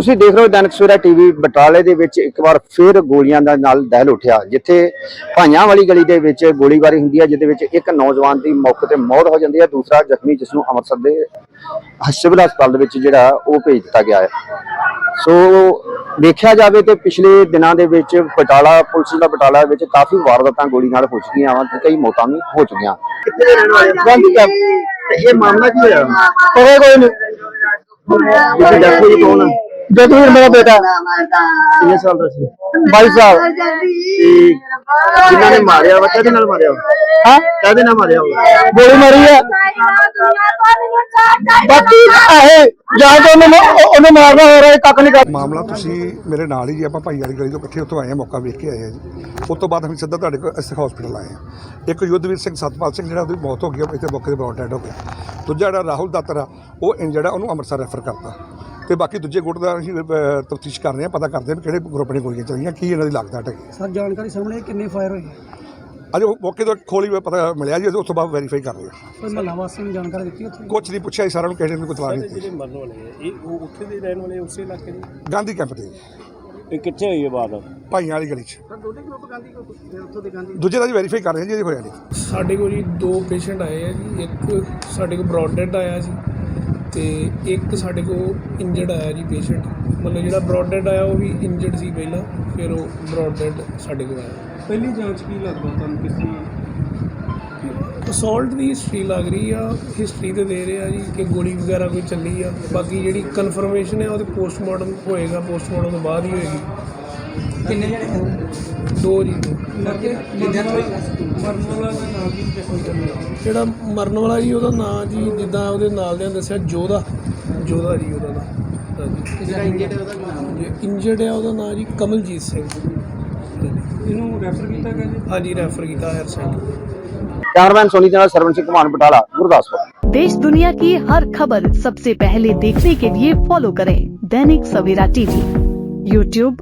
ਤੁਸੀਂ ਦੇਖ ਰਹੇ ਹੋ ਦੈਨਿਕ ਸਵੇਰਾ ਟੀਵੀ ਬਟਾਲੇ ਦੇ ਵਿੱਚ ਇੱਕ ਵਾਰ ਫਿਰ ਗੋਲੀਆਂ ਦਾ ਨਾਲ ਦਹਿਲ ਉੱਠਿਆ। ਜਿੱਥੇ ਭਾਈਆਂ ਵਾਲੀ ਗਲੀ ਦੇ ਵਿੱਚ ਗੋਲੀਬਾਰੀ ਹੁੰਦੀ ਹੈ ਜਿਹਦੇ ਵਿੱਚ ਇੱਕ ਨੌਜਵਾਨ ਦੀ ਮੌਕੇ ਤੇ ਮੌਤ ਹੋ ਜਾਂਦੀ ਹੈ ਦੂਸਰਾ ਜ਼ਖਮੀ ਜਿਸ ਨੂੰ ਅੰਮ੍ਰਿਤਸਰ ਦੇ ਸਿਵਲ ਹਸਪਤਾਲ ਦੇ ਵਿੱਚ ਜਿਹੜਾ ਉਹ ਭੇਜ ਦਿੱਤਾ ਗਿਆ ਹੈ। ਸੋ ਦੇਖਿਆ ਜਾਵੇ ਤੇ ਪਿਛਲੇ ਦਿਨਾਂ ਦੇ ਵਿੱਚ ਬਟਾਲਾ ਪੁਲਿਸ ਦਾ ਬਟਾਲਾ ਵਿੱਚ ਕਾਫੀ ਵਾਰਦਾਤਾਂ ਗੋਲੀ ਨਾਲ ਹੋ ਚੁੱਕੀਆਂ ਵਾ ਤੇ ਕਈ ਮੌਤਾਂ ਵੀ ਹੋ ਚੁੱਕੀਆਂ। ਕਿੱਥੇ ਦੇ ਰਹਿਣ ਵਾਲੇ ਗਾਂਧੀ ਕੈਂਪ ਤੇ ਇਹ ਮਾਮਲਾ ਕੀ ਹੋਇਆ? ਕੋਈ ਕੋਈ ਨਹੀਂ। ਤੁਸੀਂ ਦੇਖੋ ਜੀ ਕੌਣ ਜਗਵੀਰ ਮੇਰਾ ਬੇਟਾ ਕਿੰਨੇ ਸਾਲ ਦਾ ਸੀ? 22 ਸਾਲ। ਜਿਨ੍ਹਾਂ ਨੇ ਮਾਰਿਆ ਵਾ ਕਦੇ ਨਾਲ ਮਾਰਿਆ ਹਾਂ? ਕਦੇ ਨਾਲ ਮਾਰਿਆ ਗੋਲੀ ਮਾਰੀ ਹੈ ਬਾਕੀ ਇਹ ਜਾਂ ਤਾਂ ਉਹਨੂੰ ਉਹਨੂੰ ਮਾਰਨਾ ਹੋ ਰਿਹਾ ਕੱਖ ਨਹੀਂ ਕਰ ਮਾਮਲਾ ਤੁਸੀਂ ਮੇਰੇ ਨਾਲ ਹੀ ਜੀ ਆਪਾਂ ਭਾਈ ਵਾਲੀ ਗਲੀ ਤੋਂ ਇਕੱਠੇ ਉੱਥੋਂ ਆਏ ਆ ਮੌਕਾ ਵੇਖ ਕੇ ਆਏ ਆ ਜੀ। ਉਸ ਤੋਂ ਬਾਅਦ ਅਸੀਂ ਸਿੱਧਾ ਤੁਹਾਡੇ ਕੋਲ ਇਸ ਹਸਪੀਟਲ ਆਏ ਆ। ਇੱਕ ਯੁੱਧਵੀਰ ਸਿੰਘ ਸਤਪਾਲ ਸਿੰਘ ਜਿਹੜਾ ਉਹਦੀ ਮੌਤ ਹੋ ਗਈ ਆ, ਇੱਥੇ ਮੌਕੇ ਤੇ ਬਰੌਡ ਡੈਡ ਹੋ ਗਿਆ। ਦੂਜਾ ਜਿਹੜਾ ਰਾਹੁਲ ਦਾਤਰ ਆ ਉਹ ਆ ਉਹਨੂੰ ਅੰਮ੍ਰਿਤਸਰ ਰੈਫਰ ਕਰਤਾ। ਤੇ ਬਾਕੀ ਦੂਜੇ ਗੁੱਟ ਦਾ ਅਸੀਂ ਤਫਤੀਸ਼ ਕਰ ਰਹੇ ਆ ਪਤਾ ਕਰਦੇ ਹਾਂ ਵੀ ਕਿਹੜੇ ਗਰੁੱਪ ਨੇ ਗੋਲੀਆਂ ਚਲਾਈਆਂ ਕੀ ਇਹਨਾਂ ਦੀ ਲਾਗਤ ਹੈਗੀ ਸਰ ਜਾਣਕਾਰੀ ਸਾਹਮਣੇ ਕਿੰਨੇ ਫਾਇਰ ਹੋਏ? ਅਜੇ ਉਹ ਮੌਕੇ ਤੋਂ ਖੋਲੀ ਹੋਈ ਪਤਾ ਮਿਲਿਆ ਜੀ ਉਸ ਤੋਂ ਬਾਅਦ ਵੈਰੀਫਾਈ ਕਰ ਰਹੇ ਆ ਕੋਈ ਮਹੱਲਾ ਵਾਸੀਆਂ ਨੂੰ ਜਾਣਕਾਰੀ ਦਿੱਤੀ ਉੱਥੇ? ਕੁਛ ਨਹੀਂ ਪੁੱਛਿਆ ਜੀ ਸਾਰਿਆਂ ਨੂੰ ਕਿਸੇ ਨੇ ਕੋਈ ਨਹੀਂ ਦਿੱਤੀ ਜਿਹੜੇ ਮਰਨ ਵਾਲੇ ਆ ਇਹ ਉਹ ਉੱਥੇ ਦੇ ਰਹਿਣ ਵਾਲੇ ਉਸੇ ਇਲਾਕੇ ਦੇ? ਗਾਂਧੀ ਕੈਂਪ ਤੇ। ਜੀ, ਇਹ ਕਿੱਥੇ ਹੋਈ ਹੈ ਬਾਤ? ਭਾਈਆਂ ਵਾਲੀ ਗਲੀ 'ਚ। ਸਰ ਦੋਨੇ ਗਰੁੱਪ ਗਾਂਧੀ ਉੱਥੋਂ ਦੇ ਗਾਂਧੀ ਦੂਜੇ ਦਾ ਜੀ ਵੈਰੀਫਾਈ ਕਰ ਰਹੇ ਹਾਂ ਜੀ ਇਹਦੇ ਹੋਇਆ ਨਹੀਂ। ਸਾਡੇ ਕੋਲ ਜੀ ਦੋ ਪੇਸ਼ੈਂਟ ਆਏ ਆ ਜੀ ਇੱਕ ਸਾਡੇ ਕੋਲ ਬ੍ਰੌਡਡ ਆਇਆ ਜੀ ਤੇ ਇੱਕ ਸਾਡੇ ਕੋਲ ਇੰਜਰਡ ਆਇਆ ਜੀ ਪੇਸ਼ੈਂਟ ਮਤਲਬ ਜਿਹੜਾ ਬ੍ਰੌਡਡ ਆਇਆ ਉਹ ਵੀ ਇੰਜਰਡ ਸੀ ਪਹਿਲਾਂ ਫਿਰ ਉਹ ਬ੍ਰੌਡਡ ਸਾਡੇ ਕੋਲ ਆਇਆ। ਪਹਿਲੀ ਜਾਂਚ ਕੀ ਲੱਗਦਾ ਤੁਹਾਨੂੰ ਕਿਸੇ ਅਸੌਲਟ ਦੀ ਹਿਸਟਰੀ ਲੱਗ ਰਹੀ ਆ ਹਿਸਟਰੀ ਤੇ ਦੇ ਰਹੇ ਜੀ ਕਿ ਗੋਲੀ ਵਗੈਰਾ ਕੋਈ ਚੱਲੀ ਆ। ਬਾਕੀ ਜਿਹੜੀ ਕਨਫਰਮੇਸ਼ਨ ਹੈ ਉਹਦੇ ਪੋਸਟਮਾਰਟਮ ਹੋਏਗਾ ਪੋਸਟਮਾਰਟਮ ਤੋਂ ਬਾਅਦ ਹੀ ਹੋਏਗੀ। ਕਿੰਨੇ ਜਣੇ ਦੋ ਜੀ ਦੋ। ਲੱਗੇ ਕਿੰਨੇ ਮਰਨ ਵਾਲਾ ਦਾ ਨਾਮ ਕੀ ਜ਼ਖਮੀ ਕਰਨਾ ਜਿਹੜਾ ਮਰਨ ਵਾਲਾ ਜੀ ਉਹਦਾ ਨਾਂ ਜੀ ਜਿੱਦਾਂ ਉਹਦੇ ਨਾਲ ਦੇ ਦੱਸਿਆ ਜੋਧਾ ਜੋਧਾ ਜੀ ਉਹਦਾ ਨਾਂ ਹਾਂਜੀ ਜਿਹੜਾ ਇੰਜਰਡ ਉਹਦਾ ਨਾਮ ਇੰਜਰਡ ਹੈ ਉਹਦਾ ਨਾਂ ਜੀ ਕਮਲਜੀਤ ਸਿੰਘ ਹਾਂਜੀ। ਇਹਨੂੰ ਰੈਫਰ ਕੀਤਾ ਗਿਆ ਜੀ ਹਾਂਜੀ ਰੈਫਰ ਕੀਤਾ ਹਾਇਰ ਸੈਂਟਰ ਕੈਮਰਾਮੈਨ ਸੋਨੀ ਦੇ ਨਾਲ ਸਰਵਨ ਸਿੰਘ ਘਮਾਨ ਬਟਾਲਾ ਗੁਰਦਾਸਪੁਰ देश दुनिया की हर खबर सबसे पहले देखने के लिए फॉलो करें दैनिक सवेरा टीवी यूट्यूब